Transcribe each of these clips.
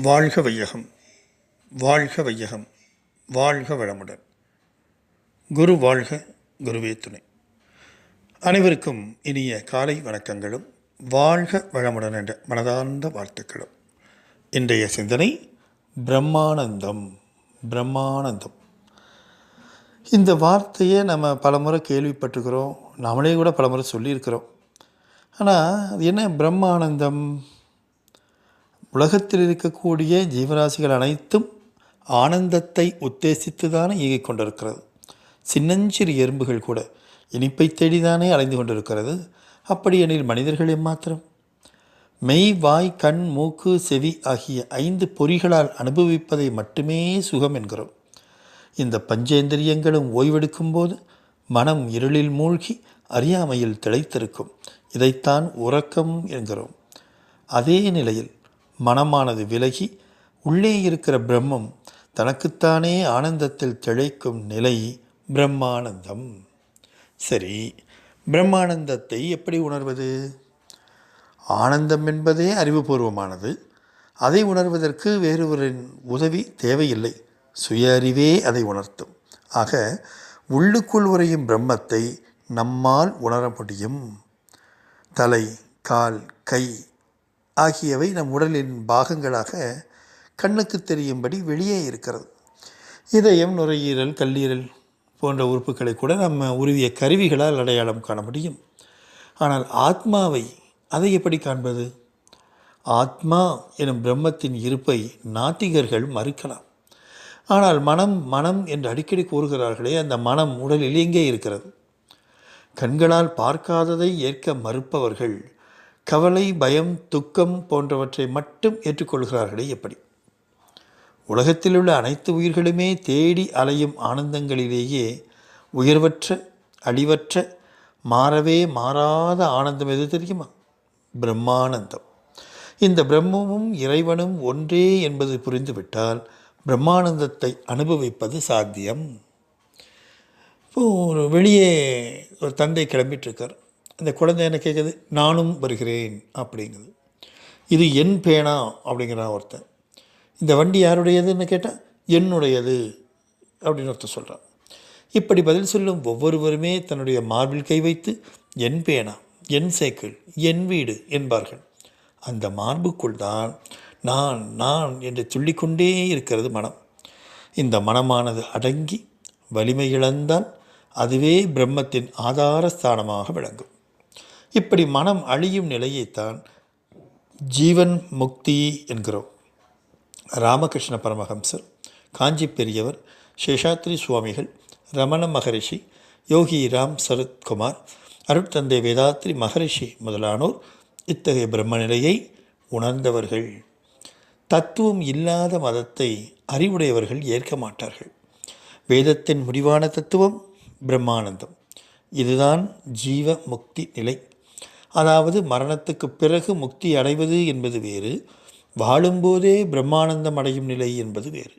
வாழ்க வையகம் வாழ்க வையகம் வாழ்க வளமுடன். குரு வாழ்க குருவே துணை. அனைவருக்கும் இனிய காலை வணக்கங்களும் வாழ்க வளமுடன் என்ற மனதார்ந்த வாழ்த்துக்களும். இன்றைய சிந்தனை பிரம்மானந்தம் பிரம்மானந்தம். இந்த வார்த்தையை நம்ம பலமுறை கேள்விப்பட்டிருக்கிறோம் நம்மளே கூட பலமுறை சொல்லியிருக்கிறோம். ஆனால் அது என்ன பிரம்மானந்தம்? உலகத்தில் இருக்கக்கூடிய ஜீவராசிகள் அனைத்தும் ஆனந்தத்தை உத்தேசித்து தானே இயங்கிக் கொண்டிருக்கிறது. சின்னஞ்சிறு எறும்புகள் கூட இனிப்பை தேடிதானே அலைந்து கொண்டிருக்கிறது. அப்படி எனில் மனிதர்கள் மாத்திரம் மெய் வாய் கண் மூக்கு செவி ஆகிய ஐந்து பொறிகளால் அனுபவிப்பதை மட்டுமே சுகம் என்கிறோம். இந்த பஞ்சேந்திரியங்களும் ஓய்வெடுக்கும் போது மனம் இருளில் மூழ்கி அறியாமையில் திளைத்திருக்கும். இதைத்தான் உறக்கம் என்கிறோம். அதே நிலையில் மனமானது விலகி உள்ளே இருக்கிற பிரம்மம் தனக்குத்தானே ஆனந்தத்தில் திளைக்கும் நிலை பிரம்மானந்தம். சரி பிரம்மானந்தத்தை எப்படி உணர்வது? ஆனந்தம் என்பதே அறிவுபூர்வமானது. அதை உணர்வதற்கு வேறொருவரின் உதவி தேவையில்லை. சுய அறிவே அதை உணர்த்தும். ஆக உள்ளுக்குள் உறையும் பிரம்மத்தை நம்மால் உணர முடியும். தலை கால் கை ஆகியவை நம் உடலின் பாகங்களாக கண்ணுக்கு தெரியும்படி வெளியே இருக்கிறது. இதயம் நுரையீரல் கல்லீரல் போன்ற உறுப்புகளை கூட நம்ம உருவிய கருவிகளால் அடையாளம் காண முடியும். ஆனால் ஆத்மாவை அதை எப்படி காண்பது? ஆத்மா எனும் பிரம்மத்தின் இருப்பை நாத்திகர்கள் மறுக்கலாம். ஆனால் மனம் மனம் என்று அடிக்கடி கூறுகிறார்களே அந்த மனம் உடலில் எங்கே இருக்கிறது? கண்களால் பார்க்காததை ஏற்க மறுப்பவர்கள் கவலை பயம் துக்கம் போன்றவற்றை மட்டும் ஏற்றுக்கொள்கிறார்களே எப்படி? உலகத்தில் உள்ள அனைத்து உயிர்களுமே தேடி அலையும் ஆனந்தங்களிலேயே உயர்வற்ற அழிவற்ற மாறவே மாறாத ஆனந்தம் எது தெரியுமா? பிரம்மானந்தம். இந்த பிரம்மமும் இறைவனும் ஒன்றே என்பது புரிந்துவிட்டால் பிரம்மானந்தத்தை அனுபவிப்பது சாத்தியம். இப்போது ஒரு வெளியே ஒரு தந்தை கிளம்பிட்டுருக்கார். அந்த குழந்தை என்ன கேட்குது? நானும் வருகிறேன் அப்படிங்குது. இது என் பேனா அப்படிங்கிறான் ஒருத்தன். இந்த வண்டி யாருடையதுன்னு கேட்டால் என்னுடையது அப்படின்னு ஒருத்தர் சொல்கிறான் இப்படி பதில் சொல்லும் ஒவ்வொருவருமே தன்னுடைய மார்பில் கை வைத்து என் பேனா என் சைக்கிள் என் வீடு என்பார்கள். அந்த மார்புக்குள் தான் நான் நான் என்று சொல்லிக்கொண்டே இருக்கிறது மனம். இந்த மனமானது அடங்கி வலிமை இழந்தால் அதுவே பிரம்மத்தின் ஆதார ஸ்தானமாக விளங்கும். இப்படி மனம் அழியும் நிலையைத்தான் ஜீவன் முக்தி என்கிறோம். ராமகிருஷ்ண பரமஹம்சர் காஞ்சி பெரியவர் சேஷாத்ரி சுவாமிகள் ரமண மகரிஷி யோகி ராம் சரத்குமார் அருட்தந்தை வேதாத்ரி மகரிஷி முதலானோர் இத்தகைய பிரம்மநிலையை உணர்ந்தவர்கள். தத்துவம் இல்லாத மதத்தை அறிவுடையவர்கள் ஏற்க மாட்டார்கள். வேதத்தின் முடிவான தத்துவம் பிரம்மானந்தம். இதுதான் ஜீவ முக்தி நிலை. அதாவது மரணத்துக்கு பிறகு முக்தி அடைவது என்பது வேறு வாழும்போதே பிரம்மானந்தம் அடையும் நிலை என்பது வேறு.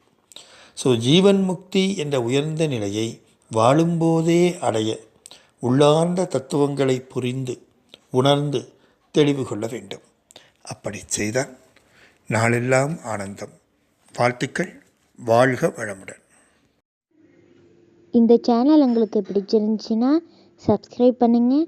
ஸோ ஜீவன் முக்தி என்ற உயர்ந்த நிலையை வாழும்போதே அடைய உள்ளார்ந்த தத்துவங்களை புரிந்து உணர்ந்து தெளிவு கொள்ள வேண்டும். அப்படி செய்தால் நாளெல்லாம் ஆனந்தம். வாழ்த்துக்கள் வாழ்க வளமுடன். இந்த சேனல் உங்களுக்கு பிடிச்சிருந்துச்சின்னா சப்ஸ்கிரைப் பண்ணுங்கள்